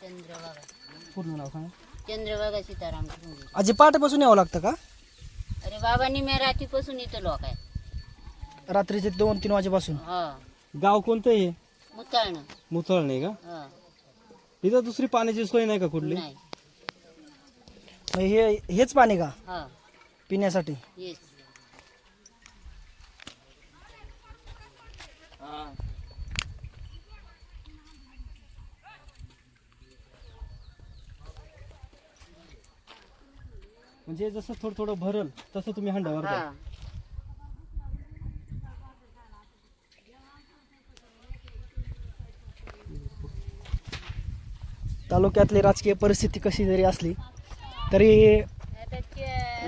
चंद्रभागा पूर्ण नाव सांगा. चंद्रभागा सीताराम आजी पहाटेपासून यावं लागतं का? अरे बाबांनी मी रात्रीपासून इथं लोक आहे. रात्रीचे दोन तीन वाजेपासून. हा. गाव कोणतं आहे मुताळणं. मुथळ नाही का? हा. इथं दुसरी पाण्याची सोय नाही का कुठली? नाही. मग हे हेच पाणी का? हा. पिण्यासाठी? येस. म्हणजे जसं थोडं थोडं भरल तसं तुम्ही हंडावर द्या. तालुक्यातली राजकीय परिस्थिती कशी जरी असली तरी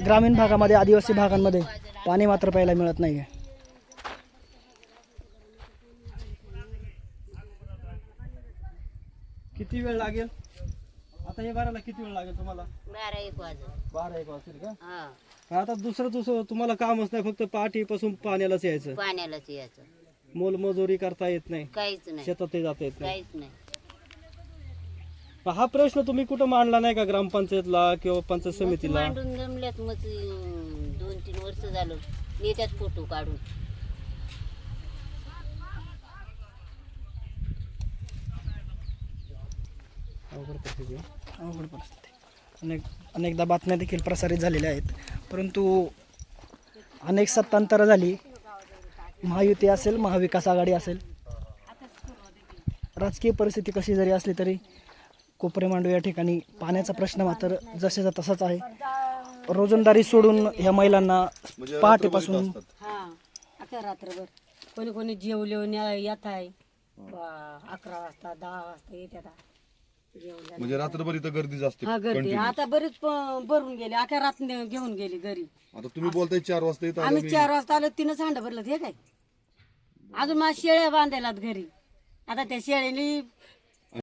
ग्रामीण भागामध्ये आदिवासी भागांमध्ये पाणी मात्र प्यायला मिळत नाही आहे किती वेळ लागेल? आता हे भरायला किती वेळ लागेल तुम्हाला? बारा एक वाजत बारा एक वाजतील का? हा. आता दुसरं दुसरं तुम्हाला कामच नाही फक्त पाठीपासून पाण्यालाच यायचं. पाण्यालाच यायचं. मोलमजुरी करता येत नाही. काहीच नाही. शेतातही जाता येत नाही. काहीच नाही. हा प्रश्न तुम्ही कुठं मांडला नाही का ग्रामपंचायतला किंवा पंचायत समितीला? मांडून जमल्यात मग अं, दोन तीन वर्ष झालं. येतात फोटो काढून. अवघड परिस्थिती आहे. अवघड परिस्थिती अनेक अनेकदा बातम्या देखील प्रसारित झालेल्या आहेत. परंतु अनेक सत्तांतरं झाली. महायुती असेल महाविकास आघाडी असेल. राजकीय परिस्थिती कशी जरी असली तरी कोपरे मांडू या ठिकाणी पाण्याचा प्रश्न मात्र जसेचा तसाच आहे. रोजंदारी सोडून ह्या महिलांना पहाटेपासून हा अख्या रात्रभर. कोणी कोणी जेवले येत आहे. बा- अकरा वाजता दहा वाजता येतात म्हणजे रात्रभर इथं गर्दीच असते हा गर्दी. आता बरीच प- भरून गेले. अख्या रात घेऊन गेली घरी. आता तुम्ही बोलताय चार वाजता इथं आम्ही मी. चार वाजता आलो तिनं हांड भरलं हे काय? अजून माझ्या शेळ्या बांधायलात घरी. आता त्या शेळ्यानी